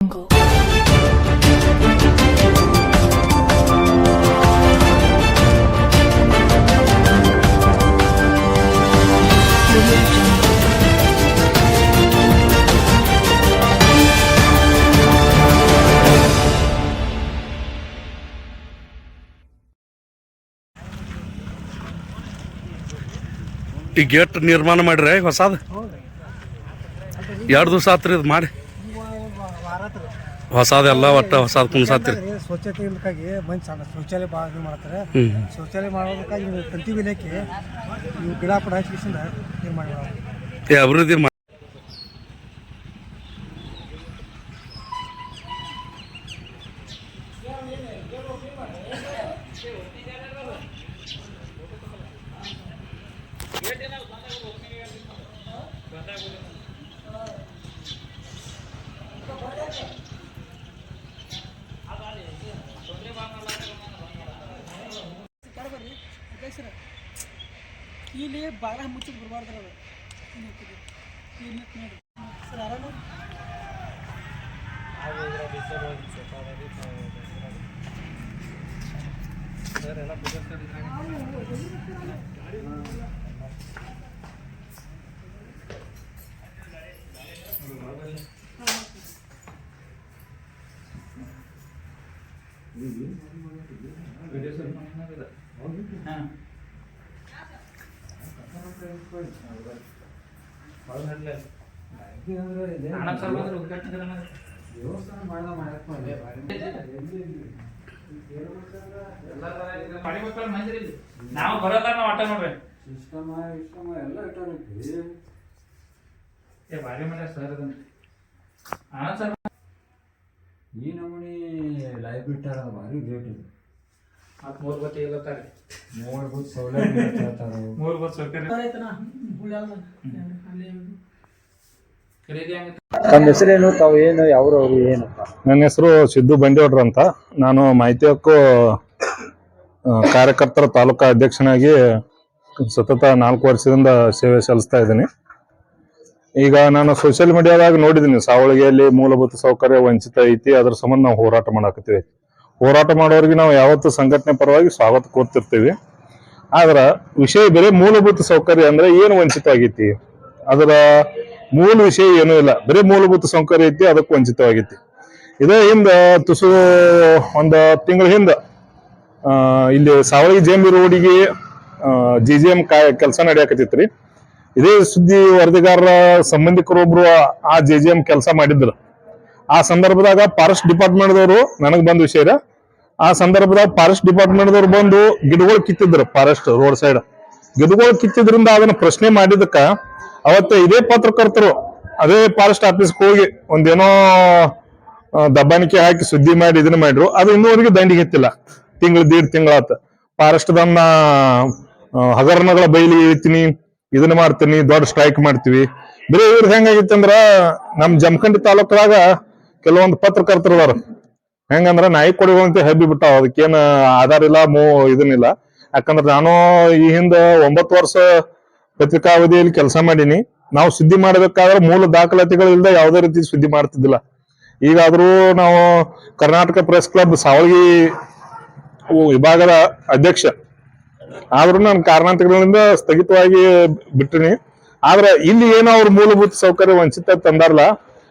Jungle. ಈ gate ನಿರ್ಮಾಣ ಮಾಡ್ರಿ ಹೊಸದು ಎರಡು ದಿವಸ ಆತ್ರಿ ಇದು ಮಾಡಿ ಹೊಸದೆಲ್ಲ ಒಟ್ಟ ಹೊಸದು ಕುಣ್ಸಾತ್ರಿ ಸ್ವಚ್ಛತೆ ಇಲ್ಲಕ್ಕಾಗಿ ಮಂದಿ ಸಣ್ಣ ಶೌಚಾಲಯ ಭಾಳ ಇದು ಮಾಡ್ತಾರೆ. ಶೌಚಾಲಯ ಮಾಡೋದಕ್ಕಾಗಿ ಇವು ತಂತಿ ಬೆಲೆಕ್ಕೆ ಇವು ಗಿಡ ಪಡ ಹಚ್ಚಿಸಿಂದ ನಿರ್ಮಾಣ ಮಾಡಿ ಅಭಿವೃದ್ಧಿ ಮಾ ಇಲ್ಲಿ ಬಾಗಿಲ ಮುಚ್ಚಿದ್ ಬರಬಾರ್ದು ಅದು ಸರ್ ಆರಾಮ ನಾವು ಬರಲ್ಲ ನಾವು ಆಟ ನೋಡ್ರಿ ಸಿಸ್ಟಮ ಇಷ್ಟಮ ಎಲ್ಲ ಇಟ್ಟಾರೈತಿ ಏ ಭಾರಿ ಮಾಡ್ಯಾರ ಸರ್ ಅದನ್ನ ಹಾ ಸರ್ ಈ ನಮೂನಿ ಲೈಫ್ ಇಟ್ಟಾರ ಭಾರಿ ಗ್ರೇಟ್ ಇದು. ಮೂರ್ ಬತ್ತಿ ಸೌಲಭ್ಯ ಮೂರ್ ತಮ್ಮ ಹೆಸರೇನು? ತಾವು ಏನು? ಯಾವ್ರವ್ರು ಏನಪ್ಪ? ನನ್ನ ಹೆಸರು ಸಿದ್ದು ಬಂಡೇವ್ರ ಅಂತ. ನಾನು ಮಾಹಿತಿ ಹಕ್ಕು ಕಾರ್ಯಕರ್ತರ ತಾಲೂಕಾ ಅಧ್ಯಕ್ಷನಾಗಿ ಸತತ ನಾಲ್ಕು ವರ್ಷದಿಂದ ಸೇವೆ ಸಲ್ಲಿಸ್ತಾ ಇದ್ದೀನಿ. ಈಗ ನಾನು ಸೋಷಿಯಲ್ ಮೀಡಿಯಾದಾಗ ನೋಡಿದ್ದೀನಿ. ಸಾವಳಿಗೆಯಲ್ಲಿ ಮೂಲಭೂತ ಸೌಕರ್ಯ ವಂಚಿತ ಐತಿ. ಅದ್ರ ಸಂಬಂಧ ನಾವು ಹೋರಾಟ ಮಾಡಾಕತ್ತೀವಿ. ಹೋರಾಟ ಮಾಡೋರಿಗೆ ನಾವು ಯಾವತ್ತು ಸಂಘಟನೆ ಪರವಾಗಿ ಸ್ವಾಗತ ಕೋರ್ತಿರ್ತೀವಿ ಆದ್ರ ವಿಷಯ ಬೇರೆ ಮೂಲಭೂತ ಸೌಕರ್ಯ ಅಂದ್ರೆ ಏನು ವಂಚಿತ ಆಗೈತಿ? ಅದರ ಮೂಲ ವಿಷಯ ಏನೂ ಇಲ್ಲ. ಬರೀ ಮೂಲಭೂತ ಸೌಕರ್ಯ ಐತಿ, ಅದಕ್ಕೆ ವಂಚಿತವಾಗೈತಿ. ಇದೇ ಹಿಂದ ತುಸು ಒಂದು ತಿಂಗಳ ಹಿಂದ ಇಲ್ಲಿ ಸಾವಳಿ ಜೇಂಬಿ ರೋಡಿಗೆ ಜಿ ಜಿ ಎಂ ಕೆಲಸ ನಡೆಯಕತ್ತಿತ್ರಿ. ಇದೇ ಸುದ್ದಿ ವರದಿಗಾರರ ಸಂಬಂಧಿಕರೊಬ್ರು ಆ ಜೆ ಜಿ ಎಂ ಕೆಲಸ ಮಾಡಿದ್ರು. ಆ ಸಂದರ್ಭದಾಗ ಫಾರೆಸ್ಟ್ ಡಿಪಾರ್ಟ್ಮೆಂಟ್ ದವರು ನನಗೆ ಬಂದ ವಿಷಯ ಆ ಸಂದರ್ಭದಾಗ ಫಾರೆಸ್ಟ್ ಡಿಪಾರ್ಟ್ಮೆಂಟ್ ದವರು ಬಂದು ಗಿಡಗಳು ಕಿತ್ತಿದ್ರು ಫಾರೆಸ್ಟ್ ರೋಡ್ ಸೈಡ್ ಗಿಡಗಳು ಕಿತ್ತಿದ್ರಿಂದ ಅದನ್ನ ಪ್ರಶ್ನೆ ಮಾಡಿದಕ್ಕ ಅವತ್ತ ಇದೇ ಪತ್ರಕರ್ತರು, ಅದೇ ಫಾರೆಸ್ಟ್ ಆಫೀಸ್ಗೆ ಹೋಗಿ ಒಂದೇನೋ ದಬ್ಬಾಣಿಕೆ ಹಾಕಿ ಸುದ್ದಿ ಮಾಡಿ ಇದನ್ನ ಮಾಡಿದ್ರು. ಅದು ಇನ್ನೂವರೆಗೂ ದಂಡಿಗೆ ಎತ್ತಿಲ್ಲ. ತಿಂಗಳು, ದೀಡ್ ತಿಂಗಳಾತ ಫಾರೆಸ್ಟ್ ದನ್ನ ಹಗರಣಗಳ ಬೈಲಿ ಇಳಿತೀನಿ, ಇದನ್ನ ಮಾಡ್ತೀನಿ, ದೊಡ್ಡ ಸ್ಟ್ರೈಕ್ ಮಾಡ್ತೀವಿ. ಬರೀ ಇವ್ರದ್ದು ಹೆಂಗಾಗಿತ್ತಂದ್ರ, ನಮ್ ಜಮಖಂಡಿ ತಾಲೂಕದಾಗ ಕೆಲವೊಂದು ಪತ್ರಕರ್ತರು ಅದಾರ ಹೆಂಗಂದ್ರ ನಾಯಿ ಕೊಡುವಂತ ಹೆಬ್ಬಿ ಬಿಟ್ಟಾವ. ಅದಕ್ಕೇನ ಆಧಾರ ಇಲ್ಲ, ಮೂ ಇದನ್ನಿಲ್ಲ ಯಾಕಂದ್ರ ನಾನು ಈ ಹಿಂದ ಒಂಬತ್ತು ವರ್ಷ ಪತ್ರಿಕಾವಧಿಯಲ್ಲಿ ಕೆಲಸ ಮಾಡೀನಿ. ನಾವು ಸುದ್ದಿ ಮಾಡಬೇಕಾದ್ರೆ ಮೂಲ ದಾಖಲಾತಿಗಳು ಇಲ್ಲದೆ ಯಾವುದೇ ರೀತಿ ಸುದ್ದಿ ಮಾಡ್ತಿದ್ದಿಲ್ಲ. ಈಗಾದ್ರೂ ನಾವು ಕರ್ನಾಟಕ ಪ್ರೆಸ್ ಕ್ಲಬ್ ಸಾವಳಗಿ ವಿಭಾಗದ ಅಧ್ಯಕ್ಷ. ಆದ್ರೂ ನಾನು ಕಾರಣಾಂತರಗಳಿಂದ ಸ್ಥಗಿತವಾಗಿ ಬಿಟ್ಟಿನಿ. ಆದ್ರೆ ಇಲ್ಲಿ ಏನೋ ಅವ್ರ ಮೂಲಭೂತ ಸೌಕರ್ಯ ವಂಚಿತ ತಂದಾರಲ್ಲ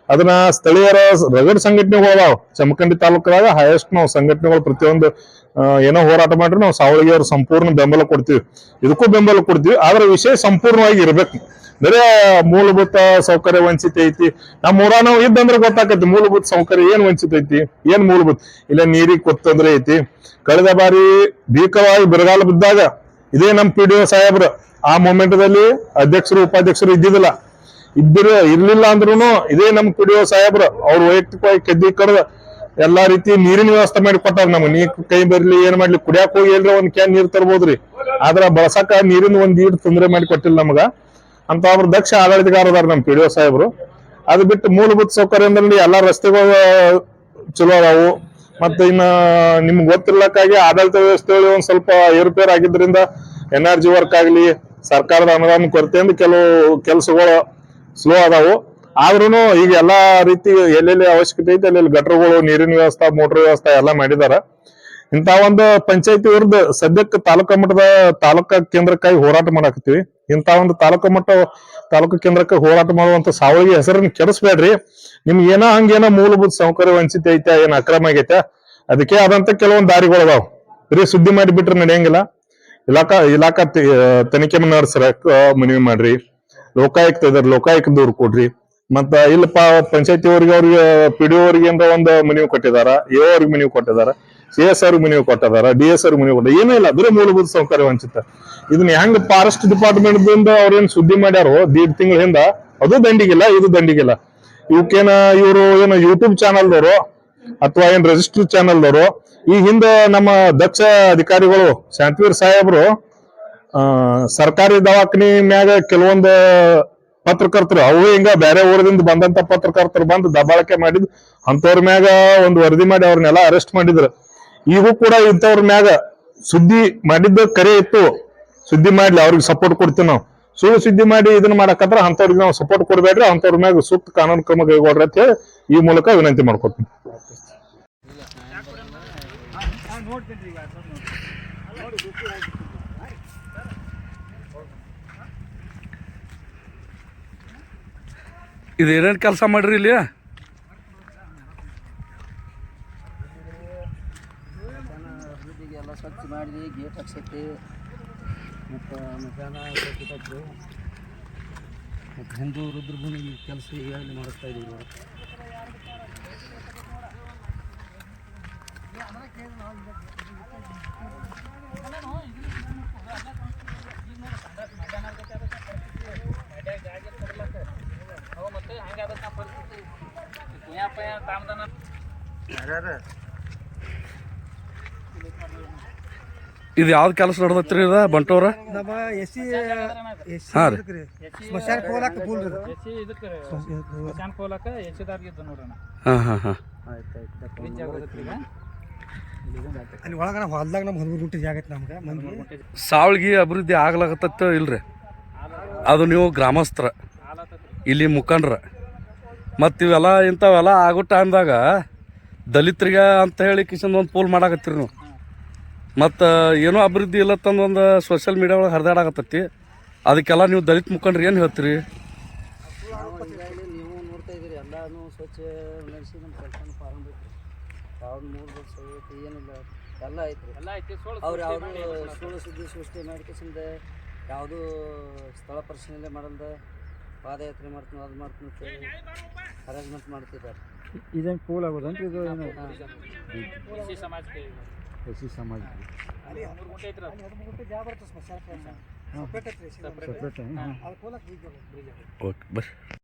ಅದನ್ನ ಸ್ಥಳೀಯರ ರಗಡ್ ಸಂಘಟನೆಗಳು ಅದಾವ ಚಮಕಂಡಿ ತಾಲೂಕದಾಗ ಹೈಯೆಸ್ಟ್ ನಾವು ಸಂಘಟನೆಗಳು ಪ್ರತಿಯೊಂದು ಏನೋ ಹೋರಾಟ ಮಾಡ್ರಿ ನಾವು ಸಾವಳಿಗೆ ಸಂಪೂರ್ಣ ಬೆಂಬಲ ಕೊಡ್ತೀವಿ. ಇದಕ್ಕೂ ಬೆಂಬಲ ಕೊಡ್ತೀವಿ. ಆದ್ರ ವಿಷಯ ಸಂಪೂರ್ಣವಾಗಿ ಇರ್ಬೇಕು. ಬರೇ ಮೂಲಭೂತ ಸೌಕರ್ಯ ವಂಚಿತ ಐತಿ. ನಮ್ಮ ಊರ ಇದ್ದಂದ್ರೆ ಗೊತ್ತಾಕತಿ ಮೂಲಭೂತ ಸೌಕರ್ಯ ಏನ್ ವಂಚಿತ ಐತಿ, ಏನ್ ಮೂಲಭೂತ? ಇಲ್ಲ ನೀರಿಗೆ ಕೊತ್ತಂದ್ರೆ ಐತಿ. ಕಳೆದ ಬಾರಿ ಭೀಕರವಾಗಿ ಬರಗಾಲ ಬಿದ್ದಾಗ ಇದೇ ನಮ್ಮ ಪಿ ಡಿ ಆ ಮೊಮೆಂಟ್ದಲ್ಲಿ ಅಧ್ಯಕ್ಷರು, ಉಪಾಧ್ಯಕ್ಷರು ಇದ್ದಿದ್ದಿಲ್ಲ. ಇದ್ದಿರ ಇರ್ಲಿಲ್ಲ ಅಂದ್ರೂ ಇದೇ ನಮ್ಮ ಕುಡಿಯೋ ಸಾಹೇಬ್ರು, ಅವ್ರು ವೈಯಕ್ತಿಕವಾಗಿ ಕದ್ದಿ ಕರೆದ ಎಲ್ಲಾ ರೀತಿ ನೀರಿನ ವ್ಯವಸ್ಥೆ ಮಾಡಿ ಕೊಟ್ಟಾರ ನಮ್ಗೆ. ನೀರ್ ಕೈ ಬರ್ಲಿ, ಏನ್ ಮಾಡ್ಲಿ, ಕುಡಿಯಾಕ ಹೋಗಿ ಎಲ್ರ ಒಂದ್ ಕ್ಯಾನ್ ನೀರ್ ತರ್ಬೋದ್ರಿ. ಆದ್ರ ಬಳಸಕ ನೀರಿನ ಒಂದ್ ಈಡ್ ತೊಂದರೆ ಮಾಡಿ ಕೊಟ್ಟಿಲ್ಲ ನಮಗ. ಅಂತ ಅವ್ರ ದಕ್ಷ ಆಡಳಿತಗಾರ ಅದಾರ ನಮ್ಮ ಪಿ ಡಿ ಸಾಹೇಬ್ರು. ಅದು ಬಿಟ್ಟು ಮೂಲಭೂತ ಸೌಕರ್ಯ ಅಂದ್ರೆ ಎಲ್ಲಾ ರಸ್ತೆಗಳು ಚಲೋ ಅದಾವು. ಮತ್ತೆ ಇನ್ನ ನಿಮ್ಗೆ ಗೊತ್ತಿರ್ಲಕ್ಕಾಗಿ ಆಡಳಿತ ವ್ಯವಸ್ಥೆಗಳು ಒಂದ್ ಸ್ವಲ್ಪ ಏರುಪೇರು ಆಗಿದ್ರಿಂದ ಎನ್ ಆರ್ ಜಿ ವರ್ಕ್ ಆಗ್ಲಿ, ಸರ್ಕಾರದ ಅನುದಾನ ಕೊರತೆಯಿಂದ ಕೆಲವು ಕೆಲಸಗಳು ಸ್ಲೋ ಅದಾವು. ಆದ್ರೂ ಈಗ ಎಲ್ಲಾ ರೀತಿ ಎಲ್ಲೆಲ್ಲಿ ಅವಶ್ಯಕತೆ ಐತೆ ಅಲ್ಲೆಲ್ಲಿ ಗಟ್ರಗಳು, ನೀರಿನ ವ್ಯವಸ್ಥೆ, ಮೋಟರ್ ವ್ಯವಸ್ಥೆ ಎಲ್ಲ ಮಾಡಿದಾರ. ಇಂತ ಒಂದು ಪಂಚಾಯತಿ ವಿರುದ್ಧ ಸದ್ಯಕ್ಕೆ ತಾಲೂಕಾ ಮಟ್ಟದ ತಾಲೂಕಾ ಕೇಂದ್ರಕ್ಕಾಗಿ ಹೋರಾಟ ಮಾಡಾಕತ್ತೀವಿ. ಇಂತ ಒಂದು ತಾಲೂಕಾ ಮಟ್ಟ, ತಾಲೂಕಾ ಕೇಂದ್ರಕ್ಕೆ ಹೋರಾಟ ಮಾಡುವಂತ ಸಾವಳಿಗೆ ಹೆಸರನ್ನ ಕೆಡಿಸ್ಬೇಡ್ರಿ. ನಿಮ್ಗೆ ಏನೋ ಹಂಗೇನೋ ಮೂಲಭೂತ ಸೌಕರ್ಯ ವಂಚಿತ ಐತೆ, ಏನ್ ಅಕ್ರಮ ಆಗೈತೆ, ಅದಕ್ಕೆ ಆದಂತ ಕೆಲವೊಂದು ದಾರಿಗಳು ಅದಾವ. ಬರೀ ಸುದ್ದಿ ಮಾಡಿ ಬಿಟ್ರೆ ನಡೆಯಂಗಿಲ್ಲ. ಇಲಾಖಾ ಇಲಾಖಾ ತನಿಖೆ ನಡೆಸ್ರ ಮನವಿ ಮಾಡ್ರಿ. ಲೋಕಾಯುಕ್ತ ಇದಾರೆ ಲೋಕಾಯುಕ್ತ ದೂರು ಕೊಡ್ರಿ. ಮತ್ತ ಇಲ್ಲಪ್ಪ ಪಂಚಾಯತಿ ಅವ್ರಿಗೆ ಅವ್ರಿಗೆ ಪಿ ಡಿ ಅವ್ರಿಗೆ ಅಂತ ಒಂದು ಮನವಿ ಕೊಟ್ಟಿದಾರ ಎ ಅವ್ರಿಗೆ ಮನವಿ ಕೊಟ್ಟಿದಾರ ಸಿ ಎಸ್ ಅವ್ರಿಗೆ ಮನವಿ ಕೊಟ್ಟಿದಾರ ಡಿ ಎಸ್ ಅವ್ರಿಗೆ ಮನವಿ ಕೊಟ್ಟ ಏನೂ ಇಲ್ಲ ಬರೀ ಮೂಲಭೂತ ಸೌಕರ್ಯ ವಂಚಿತ ಇದನ್ನ ಹೆಂಗ್ ಫಾರೆಸ್ಟ್ ಡಿಪಾರ್ಟ್ಮೆಂಟ್ ದಿಂದ ಅವ್ರೇನ್ ಸುದ್ದಿ ಮಾಡ್ಯಾರೋ, ದೀಡ್ ತಿಂಗಳ ಹಿಂದ, ಅದು ದಂಡಿಗಿಲ್ಲ, ಇದು ದಂಡಿಗಿಲ್ಲ. ಇವಕ್ಕೇನ ಇವರು ಏನು ಯೂಟ್ಯೂಬ್ ಚಾನಲ್ದವರು ಅಥವಾ ಏನ್ ರಿಜಿಸ್ಟರ್ ಚಾನಲ್ದವರು, ಈ ಹಿಂದೆ ನಮ್ಮ ದಕ್ಷ ಅಧಿಕಾರಿಗಳು, ಶಾಂತವೀರ್ ಸಾಹೇಬ್ರು ಸರ್ಕಾರಿ ದವಾಖಾನಿ ಮ್ಯಾಗ ಕೆಲವೊಂದು ಪತ್ರಕರ್ತರು, ಅವು ಹಿಂಗ ಬೇರೆ ಊರದಿಂದ ಬಂದಂತ ಪತ್ರಕರ್ತರು ಬಂದು ದಬ್ಬಾಳಿಕೆ ಮಾಡಿದ್ ಅಂತವ್ರ ಮ್ಯಾಗ ಒಂದು ವರದಿ ಮಾಡಿ ಅವ್ರನ್ನೆಲ್ಲ ಅರೆಸ್ಟ್ ಮಾಡಿದ್ರು. ಈಗೂ ಕೂಡ ಇಂಥವ್ರ ಮ್ಯಾಗ ಸುದ್ದಿ ಮಾಡಿದ್ದ ಕರೆ ಇತ್ತು. ಸುದ್ದಿ ಮಾಡ್ಲಿ, ಅವ್ರಿಗೆ ಸಪೋರ್ಟ್ ಕೊಡ್ತೀವಿ ನಾವು. ಸುಳ್ಳು ಸುದ್ದಿ ಮಾಡಿ ಇದನ್ನ ಮಾಡಕತ್ರ ಅಂತವ್ರಿಗೆ ನಾವು ಸಪೋರ್ಟ್ ಕೊಡ್ಬೇಡ್ರಿ ಅಂತವ್ರ ಮ್ಯಾಗ ಸೂಕ್ತ ಕಾನೂನು ಕ್ರಮ ಕೈಗೊಳ್ರಿ ಅಂತ ಹೇಳಿ ಈ ಮೂಲಕ ವಿನಂತಿ ಮಾಡ್ಕೊತೀನಿ ಇದು ಏನೇನು ಕೆಲಸ ಮಾಡ್ರಿ ಇಲ್ಲಿ? ಎಲ್ಲ ಸ್ವಚ್ಛ ಮಾಡಿ ಗೇಟ್ ಮತ್ತು ಕೆಲಸ ಮಾಡಿಸ್ತಾ ಇದ್ದೀವಿ ಇದು ಯಾವ್ದು ಕೆಲಸ ನಡೆದತ್ರಿ ಇದ ಬಂಟೋರ? ನಮ್ಮ ಎಸ್ ಸಿ ಎಸ್ ಹಾ ರೀ. ಎಸಿ ಇದಕ್ಕೆ ಕೋಲಕ್ಕ ಇದ್ದು ನೋಡೋಣ ಹಾಂ ಹಾಂ ಹಾಂ. ಅಲ್ಲಿ ಆಯ್ತು ಹೊಲ್ದಾಗ ನಮ್ಮ ಹದಿಮೂರು ಗುಂಟೆ ಜಾಗ ಐತೆ ನಮ್ಗೆ. ಮಂದಿ ಸಾವಳ್ಗಿ ಅಭಿವೃದ್ಧಿ ಆಗ್ಲಾಗತ್ತ ಇಲ್ರಿ? ಅದು ನೀವು ಗ್ರಾಮಸ್ಥರ. ಇಲ್ಲಿ ಮುಖಂಡ್ರ. ಮತ್ತು ಇವೆಲ್ಲ ಇಂಥವೆಲ್ಲ ಆಗೋ ಟೈಮ್ದಾಗ ದಲಿತರಿಗೆ ಅಂತ ಹೇಳಿ ಕಿಶನ್ ಒಂದು ಪೋಲ್ ಮಾಡಾಕತ್ತೀರಿ ನೀವು. ಮತ್ತು ಏನೋ ಅಭಿವೃದ್ಧಿ ಇಲ್ಲ ಒಂದು ಸೋಷಿಯಲ್ ಮೀಡಿಯಾ ಒಳಗೆ ಹರಿದಾಡಕತ್ತೈತಿ. ಅದಕ್ಕೆಲ್ಲ ನೀವು ದಲಿತ ಮುಖಂಡ್ರಿ ಏನು ಹೇಳ್ತೀರಿ? ನಾವು ನೋಡ್ತಾ ಇದ್ದೀರಿ ಎಲ್ಲಾನು ಸ್ವಚ್ಛ ನಡೆಸಿ ನಮ್ಮ ಕೆಲಸ ಪ್ರಾರಂಭ ಐತಿ ಯಾವ್ದು ಮೂರು ವರ್ಷ ಐತಿ ಏನಿಲ್ಲ ಎಲ್ಲ ಐತ್ರಿ ಎಲ್ಲ ಐತಿ ಅವ್ರು ಯಾವುದು ಸುಳ್ಳು ಸುದ್ದಿ ಸೃಷ್ಟಿ ಯಾವುದು ಸ್ಥಳ ಪರಿಶೀಲನೆ ಮಾಡಲ್ದ. ಪಾದಯಾತ್ರೆ ಮಾಡ್ತೀನಿ ಅದು ಮಾಡ್ತೀನಿ ಅಂತೇಳಿ ಅರೇಂಜ್ಮೆಂಟ್ ಮಾಡ್ತಿದ್ದಾರೆ. ಇದೇನು ಕೂಲ್ ಆಗೋದಂತ ಇದು ಏನು ಸಮಾಜಕ್ಕೆ ಕೃಷಿ ಸಮಾಜ. ಸಪ್ರೇಟ್ ಓಕೆ ಬರ್ರಿ.